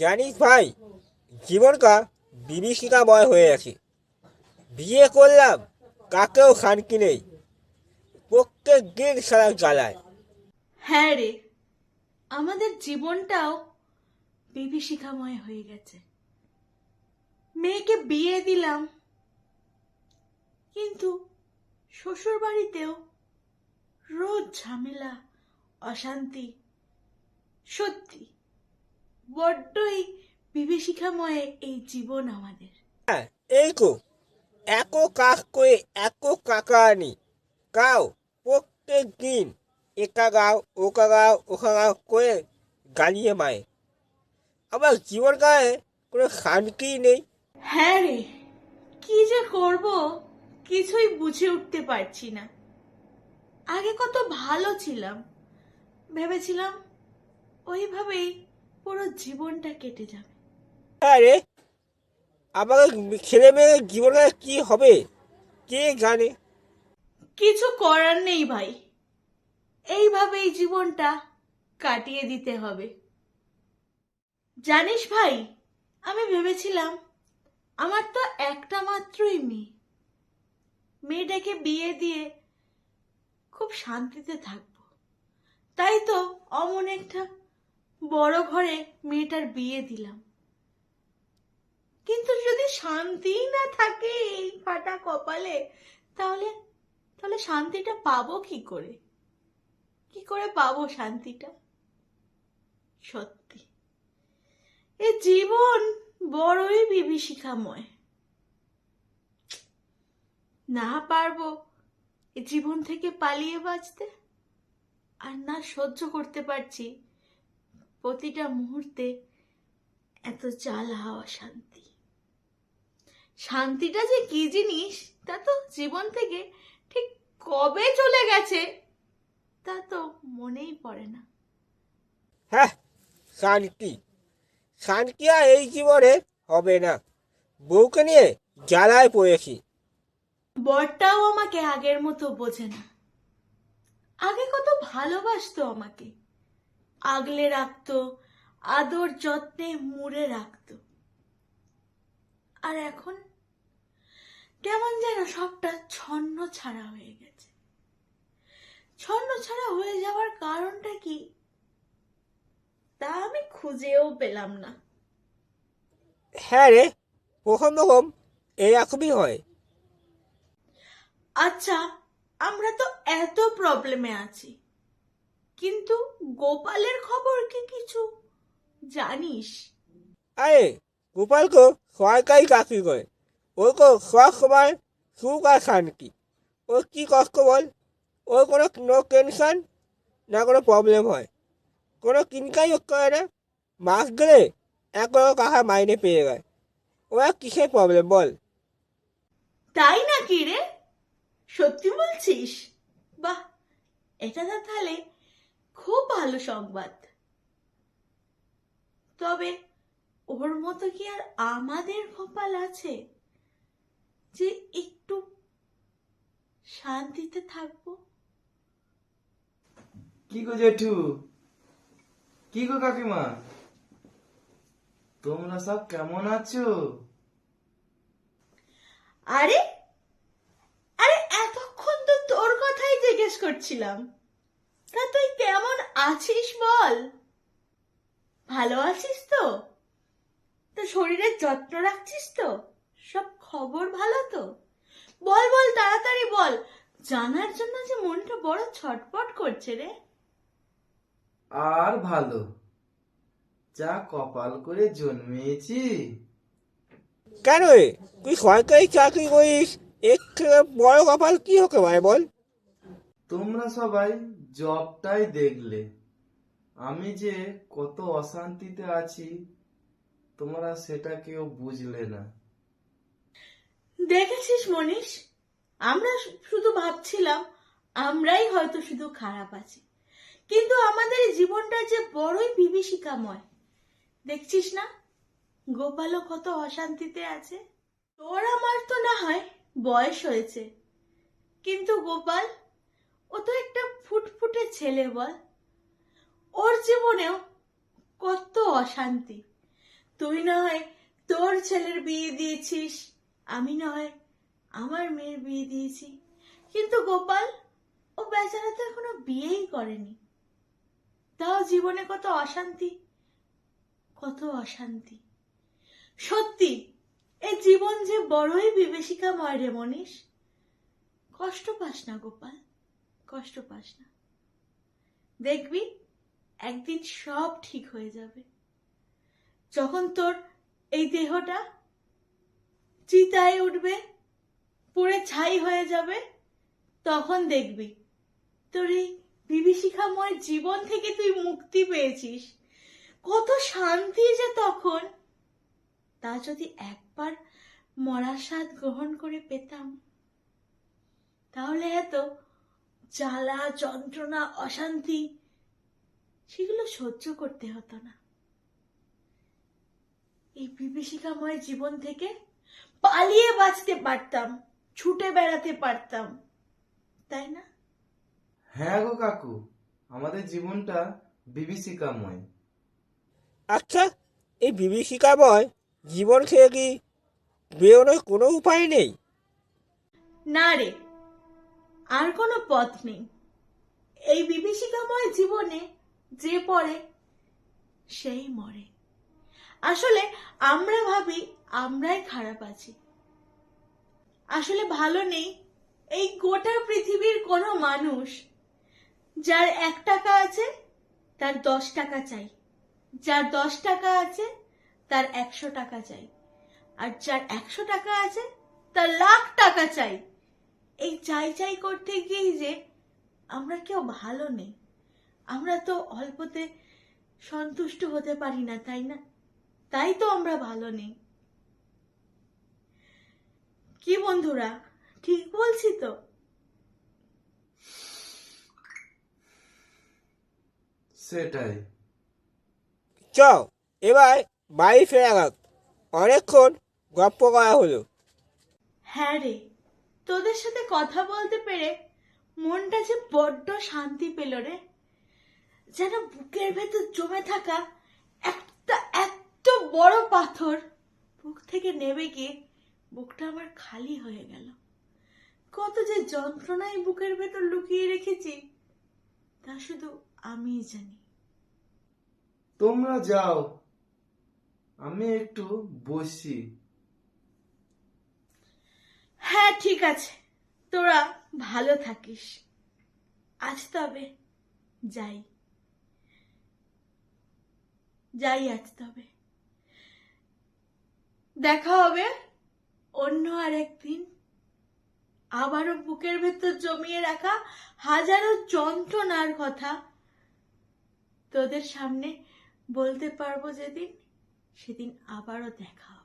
জানিস ভাই জীবনটা বিভীষিকাময় হয়ে আছে বিয়ে করলাম, কাকেও শান্তি নেই। প্রত্যেক দিন সারা জ্বালায়। হ্যাঁ রে, আমাদের জীবনটাও বিভীষিকাময় হয়ে গেছে। মেয়েকে বিয়ে দিলাম, কিন্তু শ্বশুর বাড়িতেও রোজ ঝামেলা, অশান্তি, সত্যি। বড্ডই বিভীষিকাময় এই জীবন আমাদের। হ্যাঁ এই তো। এক কাক করে এক কাকা আনি গাও প্রত্যেক দিন একা গাও ওকা গাও ওকা গাও করে গালিয়ে মায়ে আমার জীবন গায়ে কোনো শান্তি নেই। হ্যাঁ রে কি যে করব কিছুই বুঝে উঠতে পারছি না। আগে কত ভালো ছিলাম। ভেবেছিলাম ওইভাবেই পুরো জীবনটা কেটে যাবে। আরে রে আমার ছেলে মেয়ের জীবনে কি হবে? কে জানে? কিছু করার নেই ভাই। এইভাবেই জীবনটা কাটিয়ে দিতে হবে। জানিস ভাই আমি ভেবেছিলাম আমার তো একটা মাত্রই মেয়ে। মেয়েটাকে বিয়ে দিয়ে খুব শান্তিতে থাকব। তাই তো অমন একটা বড় ঘরে মেয়েটার বিয়ে দিলাম। কিন্তু যদি শান্তিই না থাকে এই ফাটা কপালে, তাহলে তাহলে শান্তিটা পাবো কি করে? কি করে পাবো শান্তিটা? সত্যি। এ জীবন বড়ই বিভীষিকাময়। না পারব এ জীবন থেকে পালিয়ে বাঁচতে, আর না সহ্য করতে পারছি প্রতিটা মুহূর্তে এত জ্বালা হাওয়া শান্তি। শান্তিটা যে কি জিনিস তা তো জীবন থেকে ঠিক কবে চলে গেছে তা তো মনেই পড়ে না। হ্যাঁ শান্তি। শান্তি আর এই জীবনে হবে না। বউকে নিয়ে জ্বালায় পড়েছি। বরটাও আমাকে আগের মতো বোঝে না। আগে কত ভালোবাসতো আমাকে। আগলে রাখতো আদর যত্নে মুড়ে রাখতো। আর এখন কেমন যেন সবটা ছন্ন ছাড়া হয়ে গেছে। ছন্ন ছাড়া হয়ে যাওয়ার কারণটা কি? তা আমি খুঁজেও পেলাম না। হ্যাঁ রে প্রথম প্রথম এরকমই হয়। আচ্ছা আমরা তো এত প্রবলেমে আছি। কিন্তু গোপালের খবর কি কিছু? জানিস? আরে গোপালকে সরকারি চাকরি করে ওর তো সব সময় সুখ আর শান্তি। ওর কী কষ্ট বল? ওর কোনো নো টেনশন না কোনো প্রবলেম হয়। কোনো কিনকাই করতে হয় না। মাস গেলে এক কাকা মাইনে পেয়ে যায়। ওরা কিসের প্রবলেম বল? তাই নাকি রে? সত্যি বলছিস? বাহ এটা তাহলে খুব ভালো সংবাদ। তবে ওর মতো কি আর আমাদের কপাল আছে যে একটু শান্তিতে থাকব? কি গো জেঠু? কি গো কাকিমা? তোমরা সব কেমন আছো? আরে আরে এতক্ষণ তো তোর কথাই জিজ্ঞেস করছিলাম। তা তুই কেমন আছিস বল? ভালো আছিস তো? তো শরীরের যত্ন রাখছিস তো? সব খবর ভালো তো? বল বল তাড়াতাড়ি বল। জানার জন্য যে মনটা বড় ছটপট করছে রে। আর ভালো। যা কপাল করে জন্মেছি। কেন রে? তুই সরকারি চাকরি করিস? এর থেকে বড় কপাল কি হতে পারে বল? তোমরা সবাই জবটাই দেখলে। আমি যে কত অশান্তিতে আছি, তোমরা সেটা কেউ বুঝলে না। দেখেছিস মনীষ? আমরা শুধু ভাবছিলাম, আমরাই হয়তো শুধু খারাপ আছি। কিন্তু আমাদের জীবনটা যে বড়ই বিভীষিকাময়। দেখছিস না? গোপালও কত অশান্তিতে আছে। তোর আমার তো না হয় বয়স হয়েছে। কিন্তু গোপাল ও তো একটা ফুটফুটে ছেলে বল। ওর জীবনেও কত অশান্তি। তুই না হয় তোর ছেলের বিয়ে দিয়েছিস, আমি না হয় আমার মেয়ের বিয়ে দিয়েছি। কিন্তু গোপাল, ও বেচারা তো এখনও বিয়েই করেনি। তাও জীবনে কত অশান্তি কত অশান্তি। সত্যি, এ জীবন যে বড়ই বিভীষিকাময় রে মনীষ, কষ্ট পাস না গোপাল। কষ্ট পাস না। দেখবি, একদিন সব ঠিক হয়ে যাবে। যখন তোর এই দেহটা চিতায় উঠবে, পুড়ে ছাই হয়ে যাবে, তখন দেখবি, তোর এই বিভীষিকাময় জীবন থেকে তুই মুক্তি পেয়েছিস। কত শান্তি যে তখন। তা যদি একবার মরার স্বাদ গ্রহণ করে পেতাম, তাহলে এত জ্বালা যন্ত্রণা অশান্তি সেগুলো সহ্য করতে হতো না। এই বিভীষিকাময় জীবন থেকে পালিয়ে বাঁচতে পারতাম ছুটে বেড়াতে পারতাম তাই না? হ্যাঁ গো কাকু আমাদের জীবনটা বিভীষিকাময়। আচ্ছা এই বিভীষিকাময় জীবন খেয়ে কি বেরোনোর কোনো উপায় নেই? না রে আর কোনো পথ নেই। এই বিভীষিকাময় জীবনে যে পড়ে, সেই মরে। আসলে আমরা ভাবি, আমরাই খারাপ আছি। আসলে ভালো নেই এই গোটা পৃথিবীর কোনো মানুষ যার এক টাকা আছে, তার দশ টাকা চাই। যার দশ টাকা আছে, তার একশো টাকা চাই। আর যার একশো টাকা আছে, তার লাখ টাকা চাই। এই চাই চাই করতে গিয়েই যে আমরা কেউ ভালো নেই। আমরা তো অল্পতে সন্তুষ্ট হতে পারি না তাই না? তাই তো আমরা ভালো নেই। কি বন্ধুরা ঠিক বলছি তো? সেটাই। চ এবার বাড়ি ফেরা অনেকক্ষণ গপ্প করা হলো। হ্যাঁ রে। তোদের সাথে কথা বলতে পেরে মনটা যে বড্ড শান্তি পেল রে। যেন বুকের ভেতর জমে থাকা একটা এত বড় পাথর বুক থেকে নেবে গিয়ে বুকটা আমার খালি হয়ে গেল। কত যে যন্ত্রণাই বুকের ভেতর লুকিয়ে রেখেছি, তা শুধু আমিই জানি। তোমরা যাও, আমি একটু বসি হ্যাঁ ঠিক আছে। তোরা ভালো থাকিস। আজ তবে যাই। যাই আজ তবে। দেখা হবে অন্য আর একদিন। আবারও বুকের ভেতর জমিয়ে রাখা হাজারো যন্ত্রণার কথা তোদের সামনে বলতে পারব যেদিন, সেদিন আবারও দেখা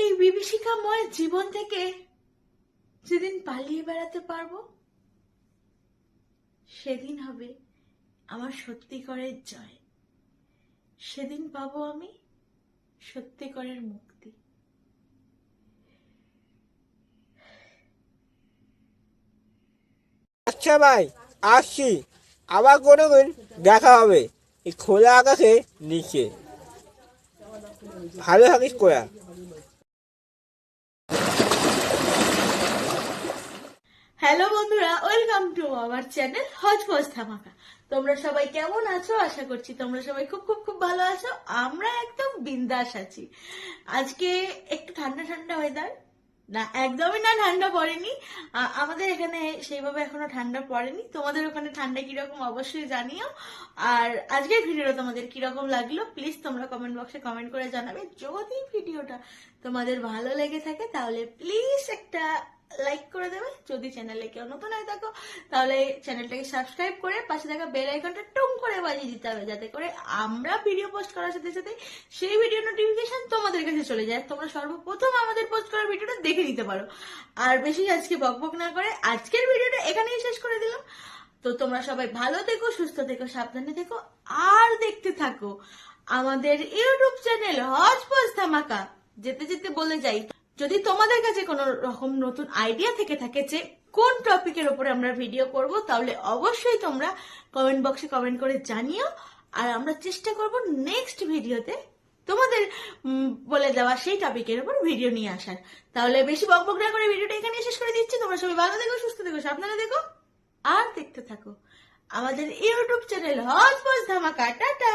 এই বিভীষিকাময় জীবন থেকে যেদিন পালিয়ে বেড়াতে পারব, সেদিন হবে আমার সত্যিকারের জয়। সেদিন পাবো আমি সত্যিকারের মুক্তি। আচ্ছা ভাই, আসছি। আবার কোনো দিন দেখা হবে। এই খোলা আকাশে নিচে। ভালো থাকিস কোয়া। হ্যালো বন্ধুরা, welcome to our channel Hojpoj Dhamaka. তোমরা সবাই কেমন আছো? আশা করছি তোমরা সবাই খুব খুব খুব ভালো আছো। আমরা একদম বিন্দাস আছি। আজকে একটু ঠান্ডা ঠান্ডা ওয়েদার না, একদমই না, ঠান্ডা পড়েনি। আমাদের এখানে সেইভাবে এখনও ঠান্ডা পড়েনি। তোমাদের ওখানে ঠান্ডা কীরকম অবশ্যই জানিও। আর আজকের ভিডিওটা তোমাদের কীরকম লাগল প্লিজ তোমরা কমেন্ট বক্সে কমেন্ট করে জানাবে। যদি ভিডিওটা তোমাদের ভালো লেগে থাকে, তাহলে প্লিজ একটা লাইক করে দেবে। যদি চ্যানেলে কেউ নতুন হয়ে থাকো, তাহলে চ্যানেলটাকে সাবস্ক্রাইব করে পাশে থাকা বেল আইকনটা টুম করে বাজিয়ে দিতে হবে, যাতে করে আমরা ভিডিও পোস্ট করার সাথে সাথে সেই ভিডিও নোটিফিকেশন তোমাদের কাছে চলে যায়। তোমরা সর্বপ্রথম আমাদের পোস্ট করা ভিডিওটা দেখে নিতে পারো। আর বেশি আজকে বকবক না করে আজকের ভিডিওটা এখানেই শেষ করে দিলাম। তো তোমরা সবাই ভালো থেকো, সুস্থ থেকো, সাবধানে থেকো, আর দেখতে থাকো আমাদের ইউটিউব চ্যানেল হজপজ ধামাকা যেতে যেতে বলে যাই। যদি তোমাদের কাছে কোনো রকম নতুন আইডিয়া থেকে থাকে যে কোন টপিকের উপরে আমরা ভিডিও করব, তাহলে অবশ্যই তোমরা কমেন্ট বক্সে কমেন্ট করে জানিও। আর আমরা চেষ্টা করব নেক্সট ভিডিওতে তোমাদের বলে দেওয়া সেই টপিকের উপর ভিডিও নিয়ে আসার। তাহলে বেশি বকবক না করে ভিডিওটা এখানে শেষ করে দিচ্ছি। তোমরা সবাই ভালো দেখো সুস্থ দেখো সাবধানে দেখো আর দেখতে থাকো। আমাদের ইউটিউব চ্যানেল হজ ধামাকা, টাটা!